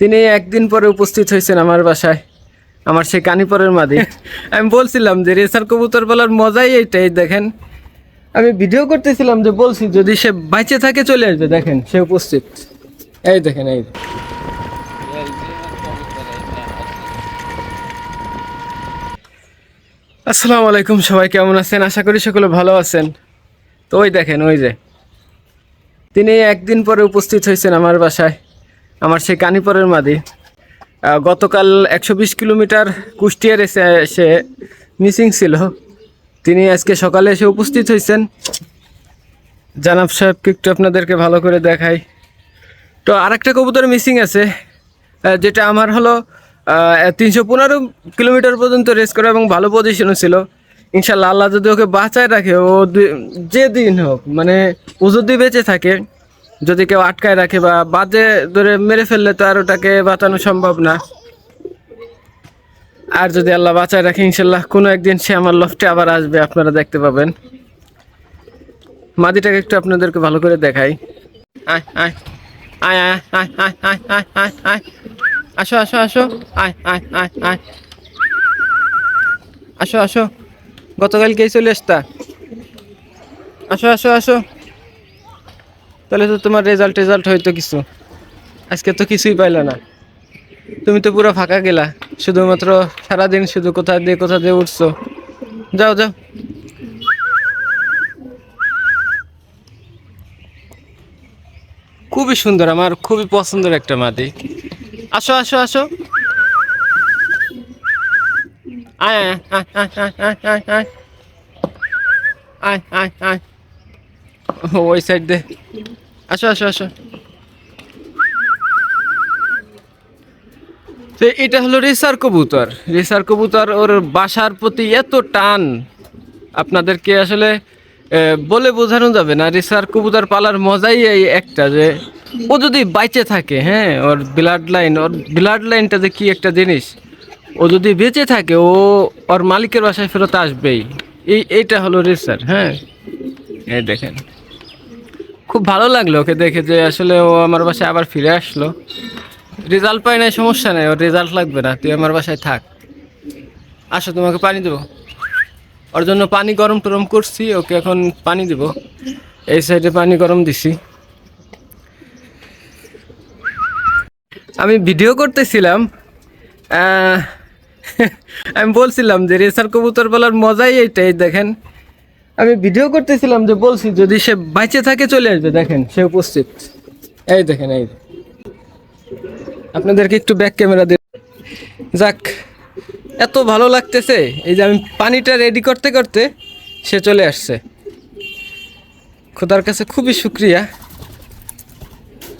তিনি একদিন পরে উপস্থিত হয়েছেন আমার বাসায়, আমার সেই কানিপরের মাদি। আমি বলছিলাম যে রেসার কবুতর বলার মজাই এইটাই, দেখেন। আমি ভিডিও করতেছিলাম যে, বলছি, যদি সে বাইচে থাকে, চলে আসবে। দেখেন, সে উপস্থিত। এই দেখেন, এই আসসালামু আলাইকুম, সবাই কেমন আছেন? আশা করি সকলে ভালো আছেন। তো ওই দেখেন, ওই যে। তিনি একদিন পরে উপস্থিত হয়েছেন আমার বাসায়। আমার সেই কানিপরের মাদি। গতকাল একশো বিশ কিলোমিটার কুষ্টিয়ার এসে সে মিসিং ছিল। তিনি আজকে সকালে এসে উপস্থিত হয়েছেন। জানাব সাহেবকে একটু আপনাদেরকে ভালো করে দেখাই। তো আরেকটা কবুতর মিসিং আছে যেটা আমার হলো তিনশো পনেরো কিলোমিটার পর্যন্ত রেস করা এবং ভালো পজিশনও ছিল। ইনশাল্লাহ আল্লাহ যদি ওকে বাঁচায় রাখে, ও দুই- যে দিন হোক মানে ও যদি বেঁচে থাকে যদি কেউ আটকায় রাখে বা বাজে ধরে মেরে ফেললে তো আর ওটাকে বাঁচানো সম্ভব না আর যদি আল্লাহ বাঁচায় রাখে ইনশাল্লাহ কোনো একদিন সে আমার লফটে আবার আসবে আপনারা দেখতে পাবেন মাদিটাকে একটু আপনাদেরকে ভালো করে দেখাই আয় আয় আয় আয় আয় আয় আয় আয় আসো আসো আসো আয় আয় আয় আয় আসো আসো গতকালকেই চলে আসতা আসো আসো আসো তাহলে তো তোমার রেজাল্ট রেজাল্ট হয়তো কিছু। আজকে তো কিছুই পাইলে না। তুমি তো পুরো ফাঁকা গেলা। শুধুমাত্র সারাদিন শুধু কোথা দিয়ে কোথা দিয়ে উঠছো। যাও যাও। খুবই সুন্দর আমার, খুবই পছন্দের একটা মাদি আসো আসো আসো। আয় আয় আয় আয় আয় আয় আয়। আয় আয় আয়। ওই সাইড দে। আসো আসো আসো। তো এটা হলো রেসার কবুতর। রেসার কবুতর ওর বাসার প্রতি এত টান, আপনাদেরকে আসলে বলে বোঝানো যাবে না। রেসার কবুতর পালার মজাই এই একটা যে, ও যদি বাইচে থাকে হ্যাঁ ওর ব্লাড লাইন ওর ব্লাড লাইনটা যে কি একটা জিনিস, ও যদি বেঁচে থাকে, ও ওর মালিকের বাসায় ফেরত আসবেই। এই, এইটা হলো রেসার হ্যাঁ। এই দেখেন। খুব ভালো লাগল ওকে দেখে যে আসলে ও আমার বাসায় আবার ফিরে আসলো। রেজাল্ট পাই নাই, সমস্যা নাই, ওর রেজাল্ট লাগবে না, তুই আমার বাসায় থাক। আসো, তোমাকে পানি দেবো। ওর জন্য পানি গরম টরম করছি, ওকে এখন পানি দেব। এই সাইডে পানি গরম দিছি। আমি ভিডিও করতেছিলাম আমি বলছিলাম যে রেসার কবুতর বলার মজাই এইটাই, দেখেন। আমি ভিডিও করতেছিলাম যে বলছি, যদি সে বাইচে থাকে চলে আসবে, দেখেন, সে উপস্থিত। এই দেখেন, এই আপনাদেরকে একটু ব্যাক ক্যামেরা দিয়ে যাক, এত ভালো লাগতেছে, এই যে আমি পানিটা রেডি করতে করতে সে চলে আসছে। খোদার কাছে খুবই শুক্রিয়া।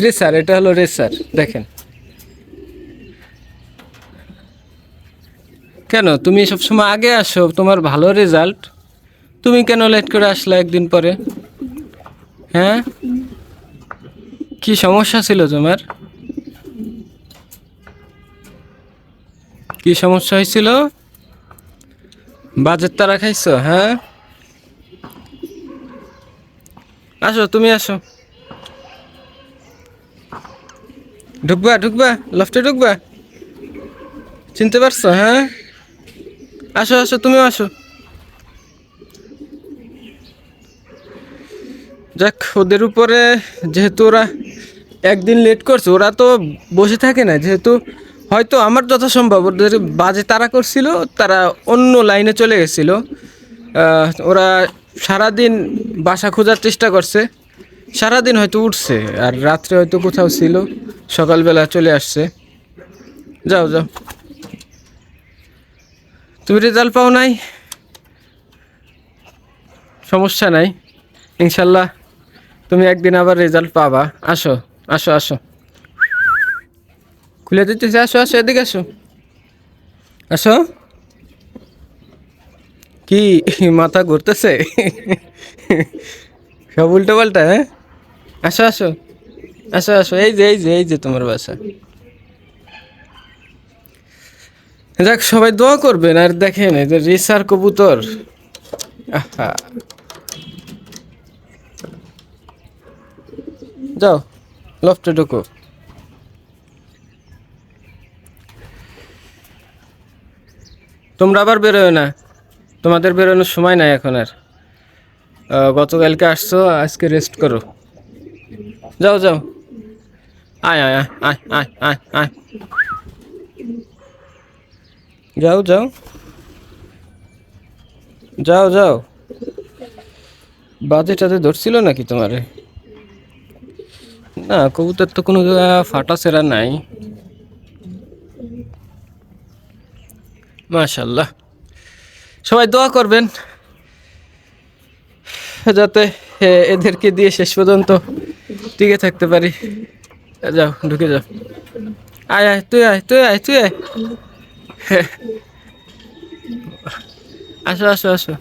রেসার, এটা হলো রেসার, দেখেন। কেন? তুমি সবসময় আগে আসো, তোমার ভালো রেজাল্ট তুমি কেন লেট করে আসলা একদিন পরে? হ্যাঁ? কি সমস্যা ছিল তোমার? কি সমস্যা হয়েছিল? বাজেট তারা খাইছো হ্যাঁ? আসো, তুমি আসো। ঢুকবা ঢুকবা লফটে ঢুকবা। চিনতে পারছ হ্যাঁ? আসো আসো, তুমিও আসো। যাক, ওদের উপরে যেহেতু ওরা একদিন লেট করছে, ওরা তো বসে থাকে না। যেহেতু হয়তো আমার যথাসম্ভব, ওদের বাজে তারা করছিল, তারা অন্য লাইনে চলে গেছিল। ওরা সারাদিন বাসা খোঁজার চেষ্টা করছে। সারাদিন হয়তো উঠছে, আর রাত্রে হয়তো কোথাও ছিল, সকালবেলা চলে আসছে। যাও যাও। তুমি রেজাল্ট পাও নাই? সমস্যা নাই। ইনশাল্লাহ তুমি একদিন আবার রেজাল্ট পাবা। আসো আসো আসো। খুলে দিতেছি, আসো আসো, এদিকে আসো। আসো। কি, মাথা ঘুরতেছে? সব উল্টো পাল্টা হ্যাঁ? আসো আসো। আসো আসো, এই যে এই যে এই যে তোমার বাসা। যাক, সবাই দোয়া করবেন, আর দেখেন, এই যে রেসার কবুতর। আহা। যাও, লফটে ঢুকো। তোমরা আবার বেরোয় না। তোমাদের বেরোনোর সময় নাই এখন আর। গতকালকে আসছো, আজকে রেস্ট করো। যাও যাও। আয় আয় আয় আয় আয় আয়। যাও যাও। যাও যাও। বাজে টাজে ধরছিল নাকি তোমারে? না, কবুতর তো কোনো ফাটা সেরা নাই। মাশাল্লাহ সবাই দোয়া করবেন, যাতে এদেরকে দিয়ে শেষ পর্যন্ত টিকে থাকতে পারি। যাও, ঢুকে যাও। আয় আয়, তুই আয় তুই আয় তুই আয়। আসো আসো আসো।